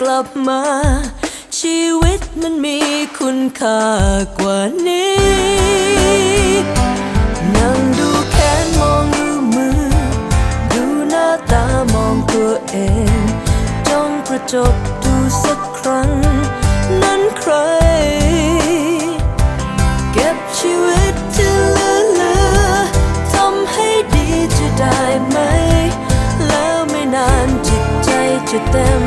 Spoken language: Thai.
กลับมา ชีวิตมันมีคุณค่ากว่านี้นั่งดูแขนมองดูมือ ดูหน้าตามองตัวเองจ้องกระจกดูสักครั้ง นั้นใคร เก็บชีวิตที่เหลือเทำให้ดีจะได้ไหม แล้วไม่นานจิตใจจะเต็ม